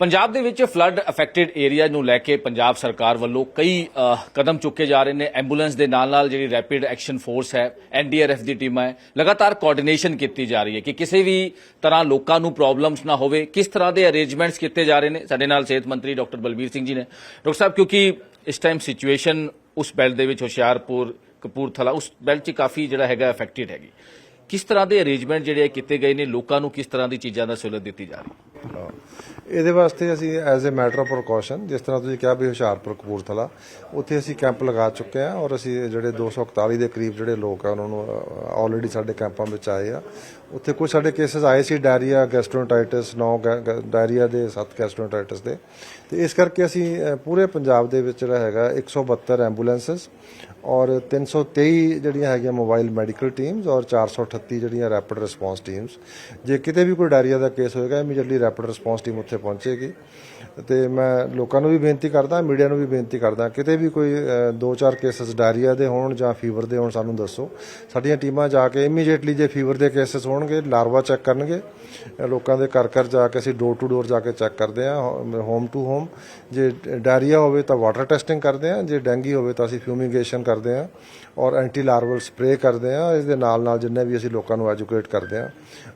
ਪੰਜਾਬ ਦੇ ਵਿੱਚ flood affected area ਨੂੰ ਲੈ ਕੇ ਪੰਜਾਬ ਸਰਕਾਰ ਵੱਲੋਂ ਕਈ ਕਦਮ ਚੁੱਕੇ ਜਾ ਰਹੇ ਨੇ। ਐਂਬੂਲੈਂਸ ਦੇ ਨਾਲ ਨਾਲ ਜਿਹੜੀ ਰੈਪਿਡ ਐਕਸ਼ਨ ਫੋਰਸ ਹੈ ਐਨਡੀਆਰਐਫ ਦੀ ਟੀਮਾਂ ਹੈ, ਲਗਾਤਾਰ ਕੋਆਰਡੀਨੇਸ਼ਨ ਕੀਤੀ ਜਾ ਰਹੀ ਹੈ ਕਿ ਕਿਸੇ ਵੀ ਤਰ੍ਹਾਂ ਲੋਕਾਂ ਨੂੰ ਪ੍ਰੋਬਲਮਸ ਨਾ ਹੋਵੇ। ਕਿਸ ਤਰ੍ਹਾਂ ਦੇ ਅਰੇਂਜਮੈਂਟਸ ਕੀਤੇ ਜਾ ਰਹੇ ਨੇ? ਸਾਡੇ ਨਾਲ ਸਿਹਤ ਮੰਤਰੀ ਡਾਕਟਰ ਬਲਬੀਰ ਸਿੰਘ ਜੀ ਨੇ। ਡਾਕਟਰ ਸਾਹਿਬ, ਕਿਉਂਕਿ ਇਸ ਟਾਈਮ ਸਿਚੁਏਸ਼ਨ ਉਸ ਬੈਲਟ ਦੇ ਵਿੱਚ ਹੁਸ਼ਿਆਰਪੁਰ, ਕਪੂਰਥਲਾ, ਉਸ ਬੈਲਟ 'ਚ ਕਾਫੀ ਜਿਹੜਾ ਹੈਗਾ ਅਫੈਕਟਡ ਹੈਗੀ। ਕਿਸ ਤਰ੍ਹਾਂ ਦੇ ਅਰੇਂਜਮੈਂਟ ਜਿਹੜੇ ਕੀਤੇ ਗਏ ਨੇ? ਲੋਕਾਂ ਨੂੰ ਕਿਸ ਤਰ੍ਹਾਂ ਦੀ ਚੀਜ਼ਾਂ ਦਾ ਸਹੂਲਤ ਦਿੱਤੀ ਜਾ ਰਹੀ ਹੈ? ਹਾਂ। ਇਹਦੇ ਵਾਸਤੇ ਅਸੀਂ as a matter of precaution ਜਿਸ ਤਰ੍ਹਾਂ ਤੁਸੀਂ ਕਿਹਾ ਵੀ ਹੁਸ਼ਿਆਰਪੁਰ ਕਪੂਰਥਲਾ, ਉੱਥੇ ਅਸੀਂ ਕੈਂਪ ਲਗਾ ਚੁੱਕੇ ਹਾਂ ਔਰ ਅਸੀਂ ਜਿਹੜੇ 241 ਦੇ ਕਰੀਬ ਜਿਹੜੇ ਲੋਕ ਆ, ਉਹਨਾਂ ਨੂੰ ਆਲਰੇਡੀ ਸਾਡੇ ਕੈਂਪਾਂ ਵਿੱਚ ਆਏ ਆ। ਉੱਥੇ ਕੁਝ ਸਾਡੇ ਕੇਸਸ ਆਏ ਸੀ ਡਾਇਰੀਆ ਗੈਸਟ੍ਰੋਇੰਟਾਈਟਿਸ 9 ਡਾਇਰੀਆ ਦੇ 7 ਗੈਸਟ੍ਰੋਇੰਟਾਈਟਿਸ ਦੇ। ਤੇ ਇਸ ਕਰਕੇ ਅਸੀਂ ਪੂਰੇ ਪੰਜਾਬ ਦੇ ਵਿੱਚ ਜਿਹੜਾ ਹੈਗਾ 172 ਐਂਬੂਲੈਂਸਸ ਔਰ 323 ਜਿਹੜੀਆਂ ਹੈਗੀਆਂ ਮੋਬਾਈਲ ਮੈਡੀਕਲ ਟੀਮਸ ਔਰ 438 ਜਿਹੜੀਆਂ ਰੈਪਿਡ ਰਿਸਪੌਂਸ ਟੀਮਸ ਜੇ ਕਿਤੇ ਵੀ ਕੋਈ ਡਾਇਰੀਆ ਦਾ ਕੇਸ ਹੋਏਗਾ ਇਮੀਡੀਏਟਲੀ ਰੈਪਿਡ ਰਿਸਪੌਂਸ ਟੀਮ ਉੱਥੇ ਪਹੁੰਚੇਗੀ ਤੇ ਮੈਂ ਲੋਕਾਂ ਨੂੰ ਵੀ ਬੇਨਤੀ ਕਰਦਾ ਮੀਡੀਆ ਨੂੰ ਵੀ ਬੇਨਤੀ ਕਰਦਾ ਕਿਤੇ ਵੀ ਕੋਈ ਅ, ਦੋ ਚਾਰ ਕੇਸਸ ਡਾਇਰੀਆ ਦੇ ਹੋਣ ਜਾਂ ਫੀਵਰ ਦੇ ਹੋਣ ਸਾਨੂੰ ਦੱਸੋ। ਸਾਡੀਆਂ ਟੀਮਾਂ ਜਾ ਕੇ ਇਮੀਡੀਏਟਲੀ ਜੇ ਫੀਵਰ ਦੇ ਕੇਸਸ ਹੋਣਗੇ ਲਾਰਵਾ ਚੈੱਕ ਕਰਨਗੇ। ਲੋਕਾਂ ਦੇ ਘਰ ਘਰ ਜਾ ਕੇ ਅਸੀਂ ਡੋਰ ਟੂ ਡੋਰ ਜਾ ਕੇ ਚੈੱਕ ਕਰਦੇ ਹਾਂ ਹੋਮ ਟੂ ਹੋਮ ਜੇ ਡਾਇਰੀਆ ਹੋਵੇ ਤਾਂ ਵਾਟਰ ਟੈਸਟਿੰਗ ਕਰਦੇ ਹਾਂ ਜੇ ਡੈਂਗੀ ਹੋਵੇ ਤਾਂ ਅਸੀਂ ਫਿਊਮੀਗੇਸ਼ਨ ਕਰਦੇ ਹਾਂ ਔਰ ਐਂਟੀ ਲਾਰਵਲ ਸਪਰੇਅ ਕਰਦੇ ਹਾਂ। ਇਸ ਦੇ ਨਾਲ ਨਾਲ ਜਿੰਨੇ ਵੀ ਅਸੀਂ ਲੋਕਾਂ ਨੂੰ ਐਜੂਕੇਟ ਕਰਦੇ ਹਾਂ।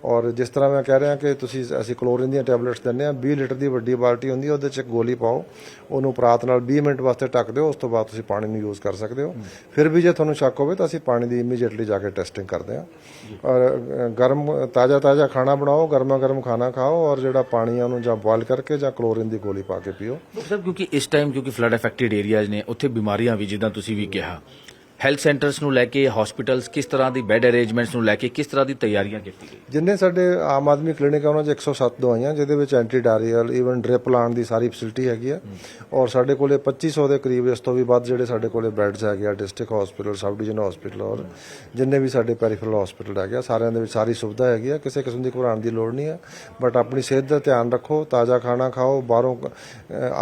ਔਰ ਜਿਸ ਤਰ੍ਹਾਂ ਮੈਂ ਕਹਿ ਰਿਹਾ ਕਿ ਤੁਸੀਂ ਅਸੀਂ ਕਲੋਰੀਨ ਦੀਆਂ ਟੈਬਲੇਟਸ ਦਿੰਦੇ ਹਾਂ 20 ਲੀਟਰ ਦੀ ਵੱਡੀ ਬਾਲਟੀ ਹੁੰਦੀ ਉਹਦੇ 'ਚ ਇੱਕ ਗੋਲੀ ਪਾਓ, ਉਹਨੂੰ ਪਰਾਤ ਨਾਲ 20 ਮਿੰਟ ਵਾਸਤੇ ਢੱਕ ਦਿਓ, ਉਸ ਤੋਂ ਬਾਅਦ ਤੁਸੀਂ ਪਾਣੀ ਨੂੰ ਯੂਜ਼ ਕਰ ਸਕਦੇ ਹੋ। ਫਿਰ ਵੀ ਜੇ ਤੁਹਾਨੂੰ ਸ਼ੱਕ ਹੋਵੇ ਤਾਂ ਅਸੀਂ ਪਾਣੀ ਦੀ ਇਮੀਡੀਏਟਲੀ ਜਾ ਕੇ ਟੈਸਟਿੰਗ ਕਰਦੇ ਹਾਂ। ਔਰ ਗਰਮ ਤਾਜ਼ਾ ਤਾਜ਼ਾ ਖਾਣਾ ਬਣਾਓ ਗਰਮਾ ਗਰਮ ਖਾਣਾ ਖਾਓ, ਔਰ ਜਿਹੜਾ ਪਾਣੀ ਆ ਉਹਨੂੰ ਜਾਂ ਬੋਇਲ ਕਰਕੇ ਜਾਂ ਕਲੋਰੀਨ ਦੀ ਗੋਲੀ ਪਾ ਕੇ ਪੀਓ। ਡਾਕਟਰ ਸਾਹਿਬ, ਕਿਉਂਕਿ ਇਸ ਟਾਈਮ ਕਿਉਂਕਿ ਫਲੱਡ ਅਫੈਕਟਡ ਏਰੀਆਜ਼ ਨੇ, ਉੱਥੇ ਬਿਮਾਰੀਆਂ ਵੀ, ਜਿੱਦਾਂ ਤੁਸੀਂ ਵੀ ਕਿਹਾ। ਹੈਲਥ ਸੈਂਟਰਸ ਨੂੰ ਲੈ ਕੇ ਹਸਪੀਟਲਸ ਕਿਸ ਤਰ੍ਹਾਂ ਦੀ ਬੈੱਡ ਅਰੇਂਜਮੈਂਟਸ ਨੂੰ ਲੈ ਕੇ ਕਿਸ ਤਰ੍ਹਾਂ ਦੀ ਤਿਆਰੀਆਂ ਕੀਤੀ ਗਈ? ਜਿੰਨੇ ਸਾਡੇ ਆਮ ਆਦਮੀ ਕਲੀਨਿਕ ਆ ਉਹਨਾਂ 'ਚ 107 ਦਵਾਈਆਂ ਜਿਹਦੇ ਵਿੱਚ ਐਂਟੀ ਡਾਇਰੀਅਲ ਈਵਨ ਡ੍ਰਿਪ ਲਾਉਣ ਦੀ ਸਾਰੀ ਫੈਸਿਲਿਟੀ ਹੈਗੀ ਆ। ਔਰ ਸਾਡੇ ਕੋਲੇ 2500 ਦੇ ਕਰੀਬ ਇਸ ਤੋਂ ਵੀ ਵੱਧ ਜਿਹੜੇ ਸਾਡੇ ਕੋਲੇ ਬੈੱਡਸ ਹੈਗੇ ਆ district hospital sub division hospital ਔਰ ਜਿੰਨੇ ਵੀ ਸਾਡੇ ਪੈਰੀਫਰਲ ਹਸਪੀਟਲ ਹੈਗੇ ਆ ਸਾਰਿਆਂ ਦੇ ਵਿੱਚ ਸਾਰੀ ਸੁਵਿਧਾ ਹੈਗੀ ਆ ਕਿਸੇ ਕਿਸਮ ਦੀ ਘਬਰਾਉਣ ਦੀ ਲੋੜ ਨਹੀਂ ਹੈ ਬਟ ਆਪਣੀ ਸਿਹਤ ਦਾ ਧਿਆਨ ਰੱਖੋ ਤਾਜ਼ਾ ਖਾਣਾ ਖਾਓ ਬਾਹਰੋਂ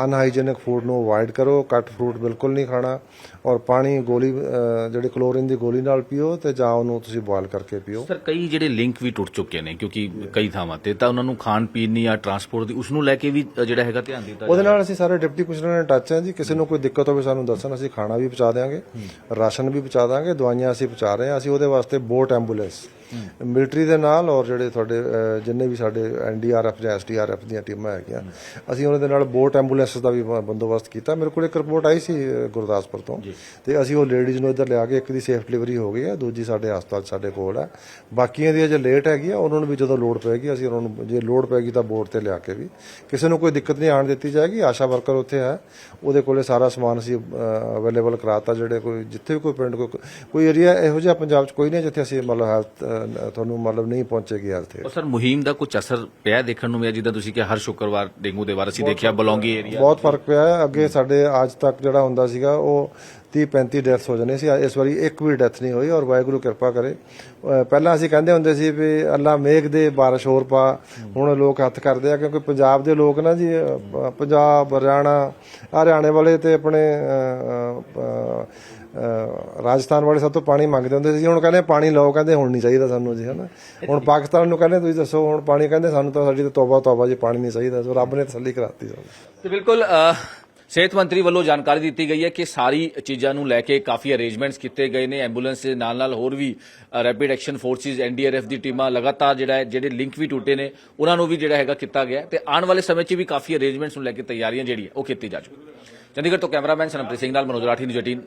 ਅਨਹਾਈਜੀਨਿਕ ਫੂਡ ਨੂੰ ਅਵੋਇਡ ਕਰੋ ਕੱਟ ਫਰੂਟ ਬਿਲਕੁਲ ਨਹੀਂ ਖਾਣਾ ਔਰ ਪਾਣੀ ਗੋਲੀ ਜਿਹੜੀ ਕਲੋਰੀਨ ਦੀ ਗੋਲੀ ਨਾਲ ਪੀਓ ਤੇ ਜਾਂ ਉਹਨੂੰ ਤੁਸੀਂ ਬੋਇਲ ਕਰਕੇ ਪੀਓ। ਸਰ ਕਈ ਜਿਹੜੇ ਲਿੰਕ ਵੀ ਟੁੱਟ ਚੁੱਕੇ ਨੇ ਕਿਉਂਕਿ ਕਈ ਥਾਵਾਂ ਤੇ ਤਾਂ ਉਹਨਾਂ ਨੂੰ ਖਾਣ ਪੀਣ ਦੀ ਜਾਂ ਟਰਾਂਸਪੋਰਟ ਦੀ ਉਸ ਨੂੰ ਲੈ ਕੇ ਵੀ ਜਿਹੜਾ ਹੈਗਾ ਧਿਆਨ ਦਿੱਤਾ ਉਹਦੇ ਨਾਲ ਅਸੀਂ ਸਾਰੇ ਡਿਪਟੀ ਕਮਿਸ਼ਨਰ ਨਾਲ ਟੱਚ ਹਾਂ ਜੀ। ਕਿਸੇ ਨੂੰ ਕੋਈ ਦਿੱਕਤ ਹੋਵੇ ਸਾਨੂੰ ਦੱਸਣ ਅਸੀਂ ਖਾਣਾ ਵੀ ਪਹੁੰਚਾ ਦੇਵਾਂਗੇ ਰਾਸ਼ਨ ਵੀ ਪਹੁੰਚਾ ਦਾਂਗੇ ਦਵਾਈਆਂ ਅਸੀਂ ਪਹੁੰਚਾ ਰਹੇ ਹਾਂ। ਅਸੀਂ ਉਹਦੇ ਵਾਸਤੇ ਬੋਟ ਐਂਬੂਲੈਂਸ ਮਿਲਟਰੀ ਦੇ ਨਾਲ ਔਰ ਜਿਹੜੇ ਤੁਹਾਡੇ ਜਿੰਨੇ ਵੀ ਸਾਡੇ ਐਨਡੀਆਰਐਫ ਜਾਂ ਐਸਡੀਆਰਐਫ ਦੀਆਂ ਟੀਮਾਂ ਹੈਗੀਆਂ ਅਸੀਂ ਉਹਨਾਂ ਦੇ ਨਾਲ ਬੋਟ ਐਂਬੂਲੈਂਸ ਦਾ ਵੀ ਬੰਦੋਬਸਤ ਕੀਤਾ। ਮੇਰੇ ਕੋਲ ਇੱਕ ਰਿਪੋਰਟ ਆਈ ਸੀ ਗੁਰਦਾਸਪੁਰ ਤੋਂ ਤੇ ਅਸੀਂ ਉਹ ਲੇਡੀਜ਼ ਨੂੰ ਇੱਧਰ ਲਿਆ ਕੇ ਇੱਕ ਦੀ ਸੇਫ ਡਿਲੀਵਰੀ ਹੋ ਗਈ ਹੈ ਦੂਜੀ ਸਾਡੇ ਹਸਪਤਾਲ ਸਾਡੇ ਕੋਲ ਹੈ। ਬਾਕੀਆਂ ਦੀ ਅਜੇ ਲੇਟ ਹੈਗੀ ਆ ਉਹਨਾਂ ਨੂੰ ਵੀ ਜਦੋਂ ਲੋਡ ਪਏਗੀ ਅਸੀਂ ਉਹਨਾਂ ਨੂੰ ਜੇ ਲੋਡ ਪਏਗੀ ਤਾਂ ਬੋਟ ਤੇ ਲਿਆ ਕੇ ਵੀ। ਕਿਸੇ ਨੂੰ ਕੋਈ ਦਿੱਕਤ ਨਹੀਂ ਆਣ ਦਿੱਤੀ ਜਾਏਗੀ ਆਸ਼ਾ ਵਰਕਰ ਉੱਥੇ ਹੈ ਉਹਦੇ ਕੋਲੇ ਸਾਰਾ ਸਮਾਨ ਅਸੀਂ ਅਵੇਲੇਬਲ ਕਰਾਤਾ ਜਿਹੜੇ ਕੋਈ ਜਿੱਥੇ ਵੀ ਕੋਈ ਪਿੰਡ ਕੋਈ ਕੋਈ ਏਰੀਆ ਇਹੋ ਜਿਹਾ ਪੰਜਾਬ 'ਚ ਕੋਈ ਨਹੀਂ ਜਿੱਥੇ ਅਸੀਂ ਮਤਲਬ ਹੈਲਥ ਤੁਹਾਨੂੰ ਮਤਲਬ ਨਹੀਂ ਪਹੁੰਚੇਗੀ ਔਰ ਸਰ ਮੁਹਿੰਮ ਦਾ ਕੁਝ ਅਸਰ ਪਿਆ ਦੇਖਣ ਨੂੰ ਮਿਲਿਆ? ਜਿੱਦਾਂ ਤੁਸੀਂ ਕਿਹਾ ਹਰ ਸ਼ੁੱਕਰਵਾਰ ਡੇਂਗੂ ਦੇ ਅਸੀਂ ਦੇਖਿਆ ਬਲੌਂਗੀ ਏਰੀਆ ਬਹੁਤ ਫ਼ਰਕ ਪਿਆ। ਹੈ ਅੱਗੇ ਸਾਡੇ ਅੱਜ ਤੱਕ ਜਿਹੜਾ ਹੁੰਦਾ ਸੀਗਾ ਉਹ 30 35 ਡੈਥਸ ਹੋ ਜਾਂਦੇ ਸੀ। ਇਸ ਵਾਰੀ ਇੱਕ ਵੀ ਡੈਥ ਨਹੀਂ ਹੋਈ ਔਰ ਵਾਹਿਗੁਰੂ ਕਿਰਪਾ ਕਰੇ। ਪਹਿਲਾਂ ਅਸੀਂ ਕਹਿੰਦੇ ਹੁੰਦੇ ਸੀ ਵੀ ਅੱਲਾ ਮੇਘ ਦੇ ਬਾਰਿਸ਼ ਹੋਰ ਪਾ। ਹੁਣ ਲੋਕ ਹੱਥ ਕਰਦੇ ਆ ਕਿਉਂਕਿ ਪੰਜਾਬ ਦੇ ਲੋਕ ਨਾ ਜੀ ਪੰਜਾਬ ਹਰਿਆਣਾ ਹਰਿਆਣੇ ਵਾਲੇ ਤੇ ਆਪਣੇ ਰਾਜਸਥਾਨ ਵਾਲੇ ਸਭ ਤੋਂ ਪਾਣੀ ਮੰਗਦੇ ਹੁੰਦੇ ਸੀ। ਹੁਣ ਕਹਿੰਦੇ ਪਾਣੀ ਲਓ, ਕਹਿੰਦੇ ਹੁਣ ਨਹੀਂ ਚਾਹੀਦਾ ਸਾਨੂੰ ਜੀ ਹਨਾ? ਹੁਣ ਪਾਕਿਸਤਾਨ ਨੂੰ ਕਹਿੰਦੇ, ਤੁਸੀਂ ਦੱਸੋ, ਹੁਣ ਪਾਣੀ ਕਹਿੰਦੇ, ਸਾਨੂੰ ਤਾਂ ਸਾਡੀ ਤਾਂ ਤੋਬਾ ਤੋਬਾ ਜੀ ਪਾਣੀ ਨਹੀਂ ਚਾਹੀਦਾ। ਸੋ ਰੱਬ ਨੇ ਤਸੱਲੀ ਕਰਾਤੀ ਸਾਨੂੰ। ਤੇ ਬਿਲਕੁਲ ਸਿਹਤ ਮੰਤਰੀ ਵੱਲੋਂ ਜਾਣਕਾਰੀ ਦਿੱਤੀ ਗਈ ਹੈ ਕਿ ਸਾਰੀ ਚੀਜ਼ਾਂ ਨੂੰ ਲੈ ਕੇ ਕਾਫੀ ਅਰੇਂਜਮੈਂਟਸ ਕੀਤੇ ਗਏ ਨੇ। ਐਂਬੂਲੈਂਸ ਦੇ ਨਾਲ ਨਾਲ ਹੋਰ ਵੀ ਰੈਪਿਡ ਐਕਸ਼ਨ ਫੋਰਸਿਸ ਐਨਡੀਆਰਐਫ ਦੀ ਟੀਮਾਂ ਲਗਾਤਾਰ ਜਿਹੜਾ ਜਿਹੜੇ ਲਿੰਕ ਵੀ ਟੁੱਟੇ ਨੇ, ਉਹਨਾਂ ਨੂੰ ਵੀ ਜਿਹੜਾ ਹੈਗਾ ਕੀਤਾ ਗਿਆ ਹੈ। ਤੇ ਆਉਣ ਵਾਲੇ ਸਮੇਂ 'ਚ ਵੀ ਕਾਫੀ ਅਰੇਂਜਮੈਂਟਸ ਨੂੰ ਲੈ ਕੇ ਤਿਆਰੀਆਂ ਜਿਹੜੀ ਉਹ ਕੀਤੀ ਜਾ ਚੁੱਕੀ ਚੰਡੀਗੜ੍ਹ ਤੋਂ ਕੈਮਰਾਮੈਨ ਸਨਮਪ੍ਰੀਤ ਸਿੰਘ ਨਾਲ ਮਨੋਜ ਰਾਠੀ, ਨਿਊਜ਼ 18